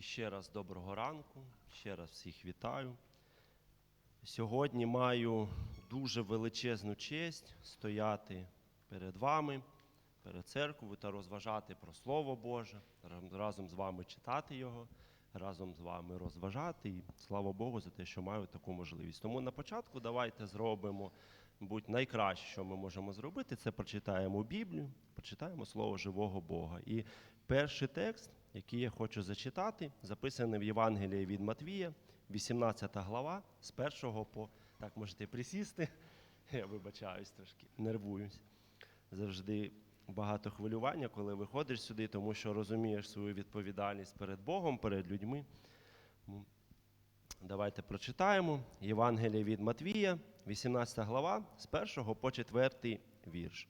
І ще раз доброго ранку, ще раз всіх вітаю. Сьогодні маю дуже величезну честь стояти перед вами, перед церквою та розважати про Слово Боже, разом з вами читати його, разом з вами розважати. І слава Богу за те, що маю таку можливість. Тому на початку давайте зробимо будь найкраще, що ми можемо зробити, це прочитаємо Біблію, прочитаємо Слово живого Бога. І перший текст, який я хочу зачитати, записаний в Євангелії від Матвія, 18 глава, з першого по так можете присісти. Я вибачаюсь трошки, нервуюсь. Завжди багато хвилювання, коли виходиш сюди, тому що розумієш свою відповідальність перед Богом, перед людьми. Давайте прочитаємо Євангеліє від Матвія, 18 глава, з 1 по 4 вірш.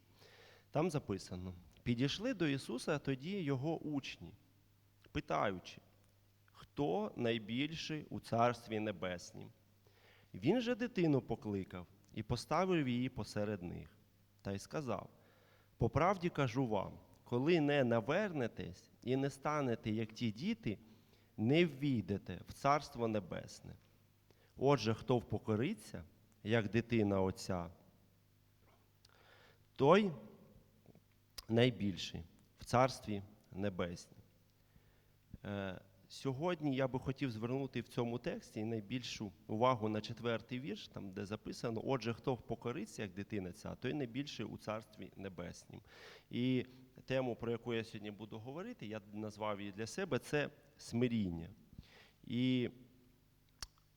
Там записано: підійшли до Ісуса тоді його учні, питаючи, хто найбільший у Царстві Небеснім. Він же дитину покликав і поставив її посеред них, та й сказав: По правді кажу вам, коли не навернетесь і не станете, як ті діти, не ввійдете в Царство Небесне. Отже, хто впокориться, як дитина Отця, той найбільший в Царстві Небеснім. Е, Сьогодні я би хотів звернути в цьому тексті найбільшу увагу на четвертий вірш, там де записано: Отже, хто покориться, як дитина ця, той найбільший у Царстві Небеснім. І тему, про яку я сьогодні буду говорити, я назвав її для себе це смиріння. І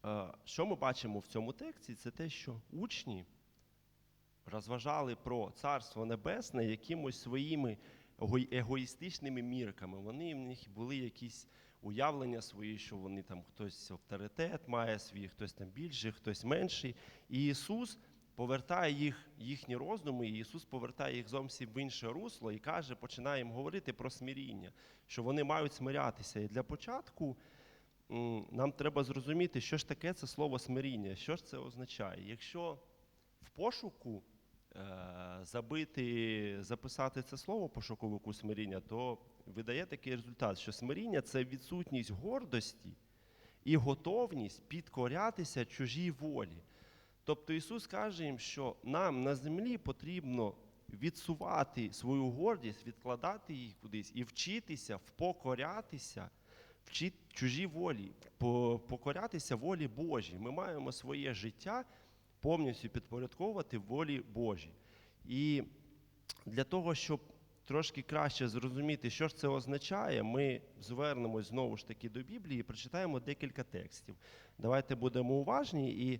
е, що ми бачимо в цьому тексті, це те, що учні розважали про Царство Небесне якимось своїми егоїстичними мірками. Вони в них були якісь уявлення свої, що вони там хтось авторитет має свій, хтось там більший, хтось менший. І Ісус повертає їх, їхні роздуми, і Ісус повертає їх зовсім в інше русло і каже, починає їм говорити про смиріння, що вони мають смирятися. І для початку нам треба зрозуміти, що ж таке це слово смиріння, що ж це означає. Якщо в пошуку забити, записати це слово пошуковику смиріння, то видає такий результат, що смиріння це відсутність гордості і готовність підкорятися чужій волі. Тобто Ісус каже їм, що нам на землі потрібно відсувати свою гордість, відкладати її кудись і вчитися, впокорятися, вчити чужій волі, покорятися волі Божій. Ми маємо своє життя повністю підпорядковувати волі Божій. І для того, щоб трошки краще зрозуміти, що ж це означає, ми звернемось знову ж таки до Біблії і прочитаємо декілька текстів. Давайте будемо уважні. І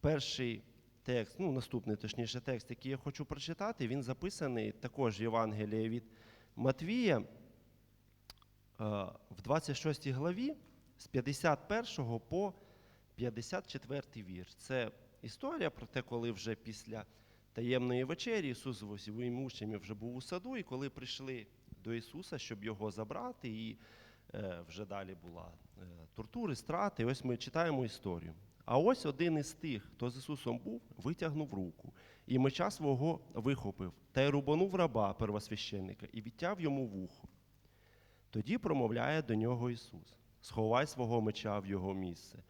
перший текст, ну наступний точніше текст, який я хочу прочитати, він записаний також в Євангелії від Матвія е, в 26 главі з 51 по 54 вірш. Це історія про те, коли вже після таємної вечері Ісус зі своїми учнями вже був у саду, і коли прийшли до Ісуса, щоб його забрати, і е, вже далі була е, тортури, страти. Ось ми читаємо історію. А ось один із тих, хто з Ісусом був, витягнув руку, і меча свого вихопив, та й рубанув раба первосвященника, і відтяв йому вухо. Тоді промовляє до нього Ісус: Сховай свого меча в його місце.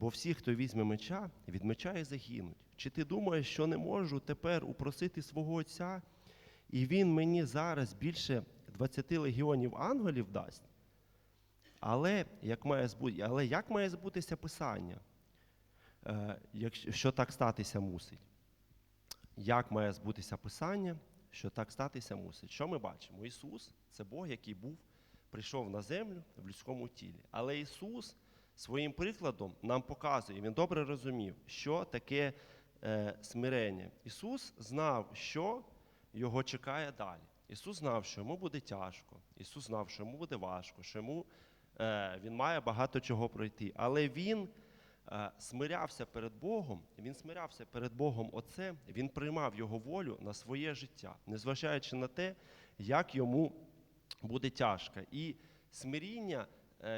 Бо всі, хто візьме меча, від меча і загинуть. Чи ти думаєш, що не можу тепер упросити свого Отця, і він мені зараз більше 20 легіонів ангелів дасть? Але як має збути, але як має збутися Писання, е, що так статися мусить? Як має збутися Писання, що так статися мусить? Що ми бачимо? Ісус це Бог, який був, прийшов на землю в людському тілі. Але Ісус своїм прикладом нам показує, він добре розумів, що таке е, смирення. Ісус знав, що його чекає далі. Ісус знав, що йому буде тяжко, Ісус знав, що йому буде важко, що йому е, він має багато чого пройти. Але Він е, смирявся перед Богом, він смирявся перед Богом Отцем, він приймав Його волю на своє життя, незважаючи на те, як йому буде тяжко. І смиріння,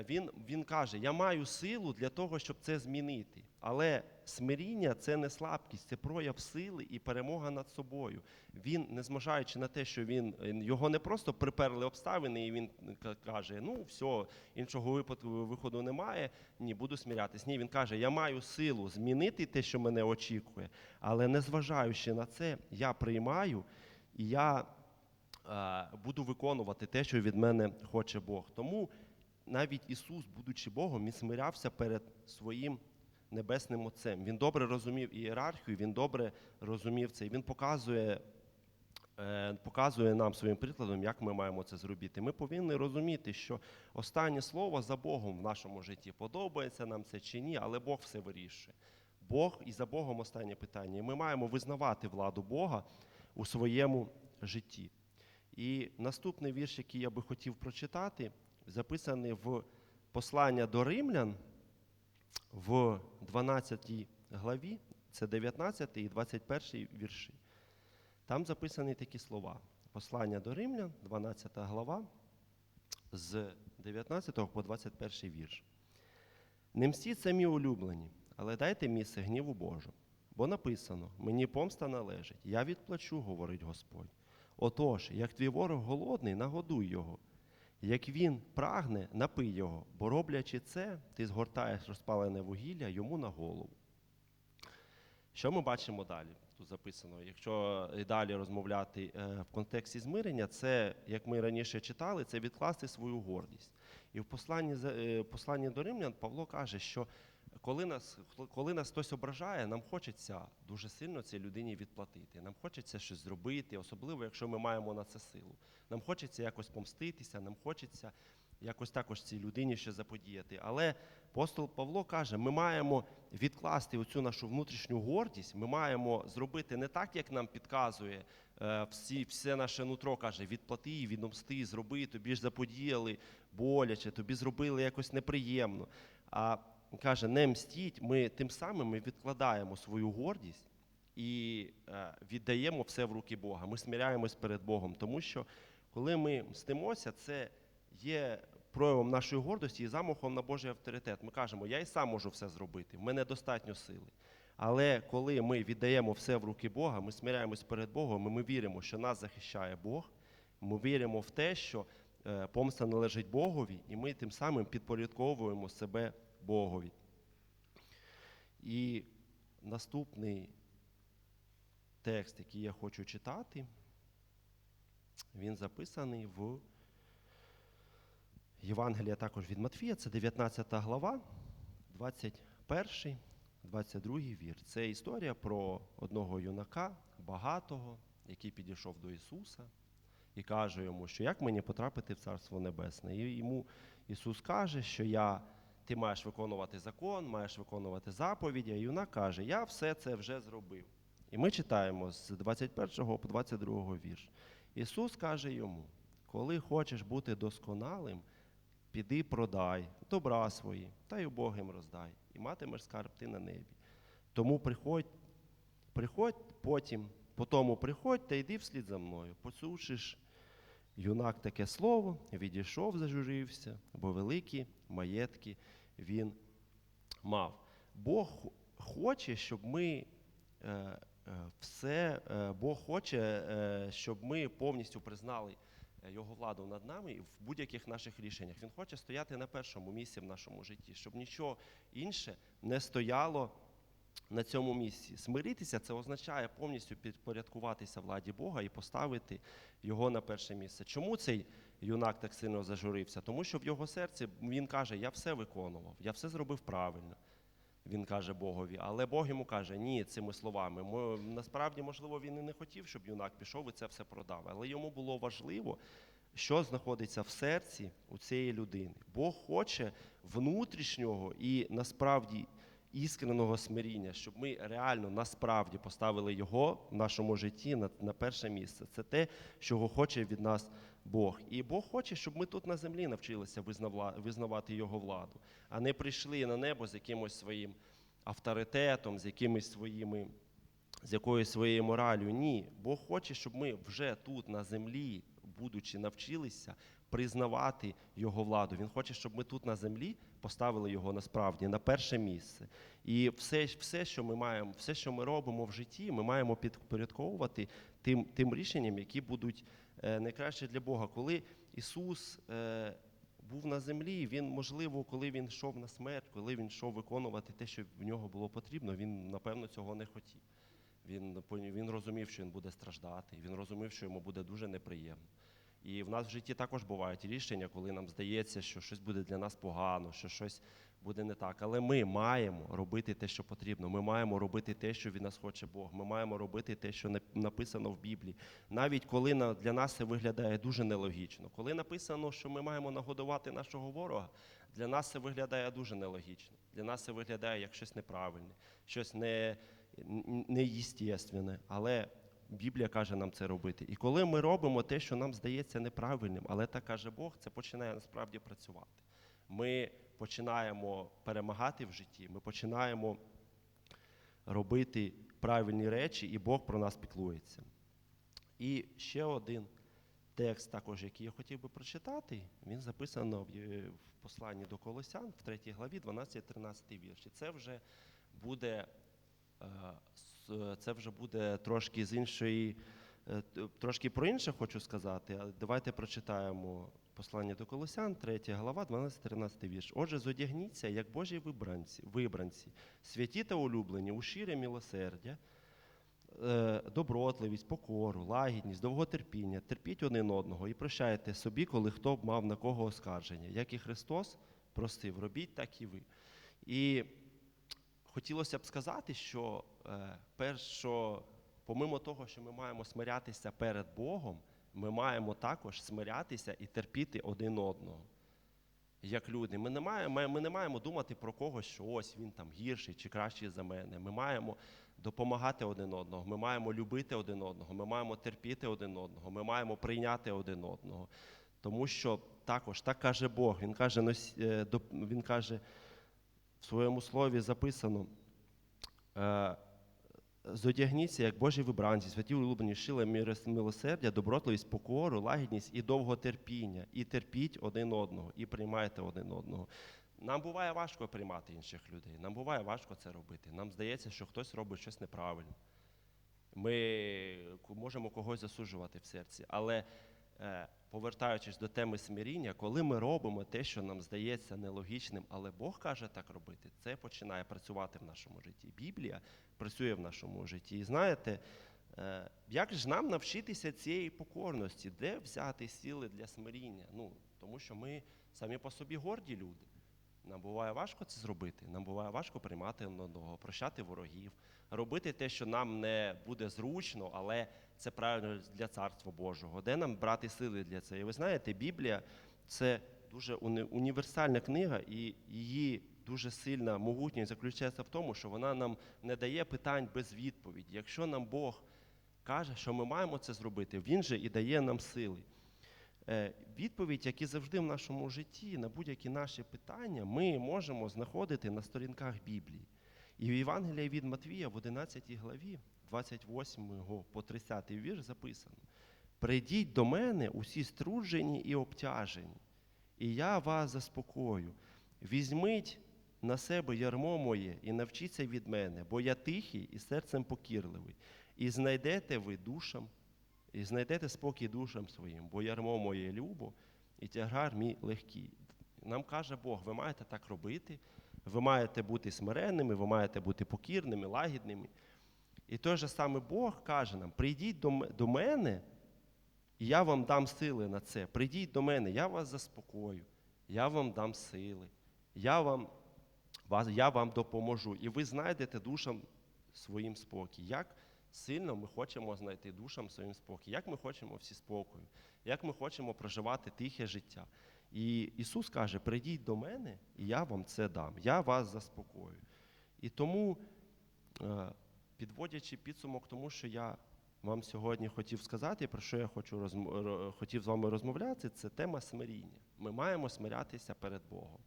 він, він каже: Я маю силу для того, щоб це змінити. Але смиріння це не слабкість, це прояв сили і перемога над собою. Він, незважаючи на те, що він його не просто приперли обставини, і він каже: ну все, іншого випадку виходу немає. Ні, буду смірятись. Ні, він каже: Я маю силу змінити те, що мене очікує, але незважаючи на це, я приймаю і я е, буду виконувати те, що від мене хоче Бог. Тому навіть Ісус, будучи Богом, він смирявся перед своїм небесним Отцем. Він добре розумів ієрархію, він добре розумів це. І він показує, е, показує нам своїм прикладом, як ми маємо це зробити. Ми повинні розуміти, що останнє слово за Богом в нашому житті подобається нам це чи ні, але Бог все вирішує. Бог і за Богом останнє питання. І ми маємо визнавати владу Бога у своєму житті. І наступний вірш, який я би хотів прочитати, записаний в послання до римлян в 12 главі, це 19 і 21 вірші. Там записані такі слова. Послання до римлян, 12 глава, з 19 по 21 вірш. Не мстіть самі улюблені, але дайте місце гніву Божу. Бо написано: мені помста належить, я відплачу, говорить Господь. Отож, як твій ворог голодний, нагодуй його. Як він прагне, напий його, бо роблячи це, ти згортаєш розпалене вугілля йому на голову. Що ми бачимо далі? Тут записано, якщо і далі розмовляти е, в контексті змирення, це, як ми раніше читали, це відкласти свою гордість. І в посланні, е, посланні до римлян Павло каже, що коли нас, коли нас хтось ображає, нам хочеться дуже сильно цій людині відплатити. Нам хочеться щось зробити, особливо якщо ми маємо на це силу. Нам хочеться якось помститися, нам хочеться якось також цій людині ще заподіяти. Але апостол Павло каже, ми маємо відкласти оцю нашу внутрішню гордість, ми маємо зробити не так, як нам підказує всі, все наше нутро каже, відплати, відомсти, зроби, тобі ж заподіяли боляче, тобі зробили якось неприємно. А каже, не мстіть, ми тим самим ми відкладаємо свою гордість і е, віддаємо все в руки Бога. Ми сміряємось перед Богом, тому що коли ми мстимося, це є проявом нашої гордості і замахом на Божий авторитет. Ми кажемо, я і сам можу все зробити, в мене достатньо сили. Але коли ми віддаємо все в руки Бога, ми смиряємось перед Богом, і ми віримо, що нас захищає Бог. Ми віримо в те, що е, помста належить Богові, і ми тим самим підпорядковуємо себе Богові. І наступний текст, який я хочу читати, він записаний в Євангелія також від Матфія, це 19 глава, 21, 22 вір. Це історія про одного юнака, багатого, який підійшов до Ісуса і каже йому, що як мені потрапити в Царство Небесне. І йому Ісус каже, що я, ти маєш виконувати закон, маєш виконувати заповіді. А юнак каже, я все це вже зробив. І ми читаємо з 21 по 22 вірш. Ісус каже йому: коли хочеш бути досконалим, піди продай добра свої, та й убогим роздай, і матимеш скарб ти на небі. Тому приходь, приходь потім, по тому приходь та йди вслід за мною. Почувши ж юнак таке слово, відійшов, зажурився, бо великі маєтки він мав. Бог хоче, щоб ми е, е, все, е, Бог хоче, щоб ми повністю признали його владу над нами і в будь-яких наших рішеннях. Він хоче стояти на першому місці в нашому житті, щоб нічого інше не стояло на цьому місці. Смиритися це означає повністю підпорядкуватися владі Бога і поставити його на перше місце. Чому цей юнак так сильно зажурився? Тому що в його серці він каже: Я все виконував, я все зробив правильно. Він каже Богові, але Бог йому каже, ні, цими словами. Ми, Насправді, можливо, він і не хотів, щоб юнак пішов і це все продав. Але йому було важливо, що знаходиться в серці у цієї людини. Бог хоче внутрішнього і насправді іскреного смиріння, щоб ми реально насправді поставили його в нашому житті на, на перше місце. Це те, чого хоче від нас Бог. І Бог хоче, щоб ми тут на землі навчилися визнавати його владу, а не прийшли на небо з якимось своїм авторитетом, з якимись своїми. З якоюсь своєю моралю. Ні. Бог хоче, щоб ми вже тут, на землі, будучи, навчилися признавати його владу. Він хоче, щоб ми тут на землі поставили його насправді на перше місце. І все, все, що ми маємо, все, що ми робимо в житті, ми маємо підпорядковувати тим, тим рішенням, які будуть е, найкраще для Бога. Коли Ісус е, був на землі, він, можливо, коли він йшов на смерть, коли він йшов виконувати те, що в нього було потрібно, він, напевно, цього не хотів. Він, він розумів, що він буде страждати, він розумів, що йому буде дуже неприємно. І в нас в житті також бувають рішення, коли нам здається, що щось буде для нас погано, що щось буде не так. Але ми маємо робити те, що потрібно. Ми маємо робити те, що від нас хоче Бог. Ми маємо робити те, що написано в Біблії. Навіть коли для нас це виглядає дуже нелогічно. Коли написано, що ми маємо нагодувати нашого ворога, для нас це виглядає дуже нелогічно. Для нас це виглядає як щось неправильне, щось не, н- неєстественне. Але Біблія каже нам це робити. І коли ми робимо те, що нам здається неправильним, але так каже Бог, це починає насправді працювати. Ми починаємо перемагати в житті, ми починаємо робити правильні речі, і Бог про нас піклується. І ще один текст, також, який я хотів би прочитати, він записано в посланні до Колосян в 3 главі, 12-13 вірш. І це вже буде, е, це вже буде трошки з іншої, е, трошки про інше хочу сказати, але давайте прочитаємо послання до Колосян, 3 глава, 12-13 вірш. Отже, зодягніться, як Божі вибранці, вибранці, святі та улюблені, у шире милосердя, е, добротливість, покору, лагідність, довготерпіння, терпіть один одного і прощайте собі, коли хто б мав на кого оскарження. Як і Христос простив, робіть так і ви. І хотілося б сказати, що е, перш, що помимо того, що ми маємо смирятися перед Богом, ми маємо також смирятися і терпіти один одного. Як люди, ми не маємо, ми- не маємо думати про когось, що ось він там гірший чи кращий за мене. Ми маємо допомагати один одного, ми маємо любити один одного, ми маємо терпіти один одного, ми маємо прийняти один одного. Тому що також так каже Бог. Він каже, е, він каже в своєму слові записано. Зодягніться, як Божі вибранці, святі улюблені міри- милосердя, добротливість, покору, лагідність і довготерпіння. І терпіть один одного, і приймайте один одного. Нам буває важко приймати інших людей. Нам буває важко це робити. Нам здається, що хтось робить щось неправильно. Ми можемо когось засуджувати в серці. Але повертаючись до теми смиріння, коли ми робимо те, що нам здається нелогічним, але Бог каже так робити, це починає працювати в нашому житті. Біблія працює в нашому житті. І знаєте, е, як ж нам навчитися цієї покорності, де взяти сили для смиріння? Ну, тому що ми самі по собі горді люди. Нам буває важко це зробити. Нам буває важко приймати одного, прощати ворогів, робити те, що нам не буде зручно, але це правильно для Царства Божого. Де нам брати сили для цього? І ви знаєте, Біблія це дуже універсальна книга, і її дуже сильна могутність заключається в тому, що вона нам не дає питань без відповіді. Якщо нам Бог каже, що ми маємо це зробити, Він же і дає нам сили. Е, Відповідь, як і завжди в нашому житті, на будь-які наші питання, ми можемо знаходити на сторінках Біблії. І в Євангелії від Матвія в 11 главі, 28 по 30 вірш записано: Прийдіть до мене усі струджені і обтяжені, і я вас заспокою. Візьміть на себе ярмо моє і навчіться від мене, бо я тихий і серцем покірливий, і знайдете ви душам і знайдете спокій душам своїм, бо ярмо моє любо, і тягар мій легкий. Нам каже Бог, ви маєте так робити, ви маєте бути смиренними, ви маєте бути покірними, лагідними. І той же саме Бог каже нам: прийдіть до, мене, і я вам дам сили на це. Прийдіть до мене, я вас заспокою, я вам дам сили, я вам, я вам допоможу. І ви знайдете душам своїм спокій. Як сильно ми хочемо знайти душам своїм спокій, як ми хочемо всі спокою, як ми хочемо проживати тихе життя. І Ісус каже: прийдіть до мене, і я вам це дам, я вас заспокою. І тому, е, підводячи підсумок тому, що я вам сьогодні хотів сказати, про що я хочу розм... хотів з вами розмовляти, це тема смиріння. Ми маємо смирятися перед Богом.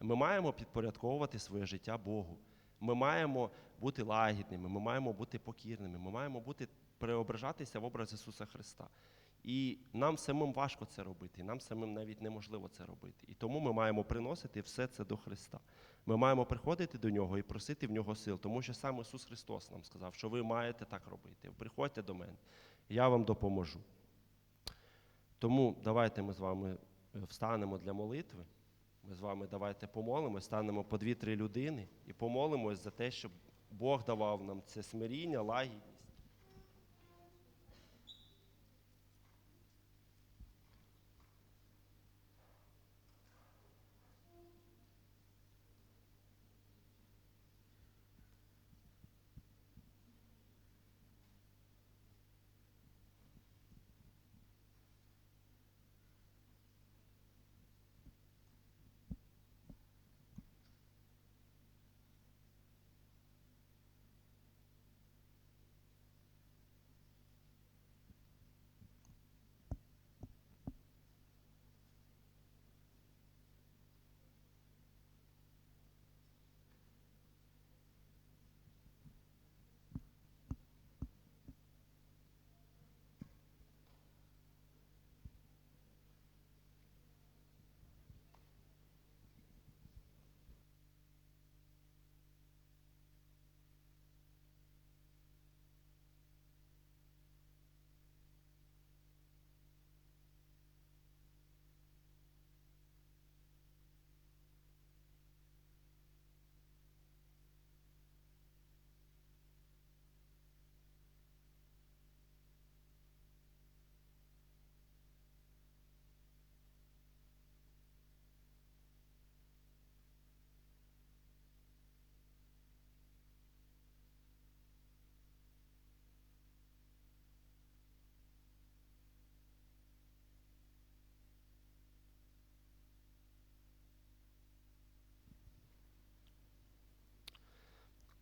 Ми маємо підпорядковувати своє життя Богу. Ми маємо бути лагідними, ми маємо бути покірними, ми маємо бути преображатися в образ Ісуса Христа. І нам самим важко це робити, і нам самим навіть неможливо це робити. І тому ми маємо приносити все це до Христа. Ми маємо приходити до нього і просити в нього сил, тому що сам Ісус Христос нам сказав, що ви маєте так робити. Приходьте до мене, я вам допоможу. Тому давайте ми з вами е, встанемо для молитви. Ми з вами давайте помолимось, станемо по дві-три людини і помолимось за те, щоб Бог давав нам це смиріння, лагідність.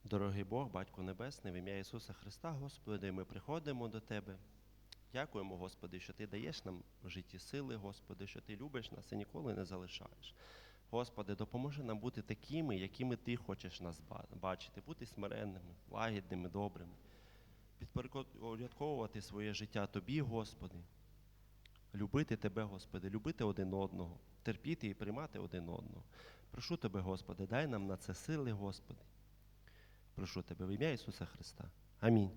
Дорогий Бог, Батько Небесний, в ім'я Ісуса Христа, Господи, ми приходимо до Тебе. Дякуємо, Господи, що Ти даєш нам в житті сили, Господи, що Ти любиш нас і ніколи не залишаєш. Господи, допоможи нам бути такими, якими Ти хочеш нас бачити, бути смиренними, лагідними, добрими, підпорядковувати своє життя Тобі, Господи, любити Тебе, Господи, любити один одного, терпіти і приймати один одного. Прошу Тебе, Господи, дай нам на це сили, Господи. Прошу Тебе в ім'я Ісуса Христа. Амінь.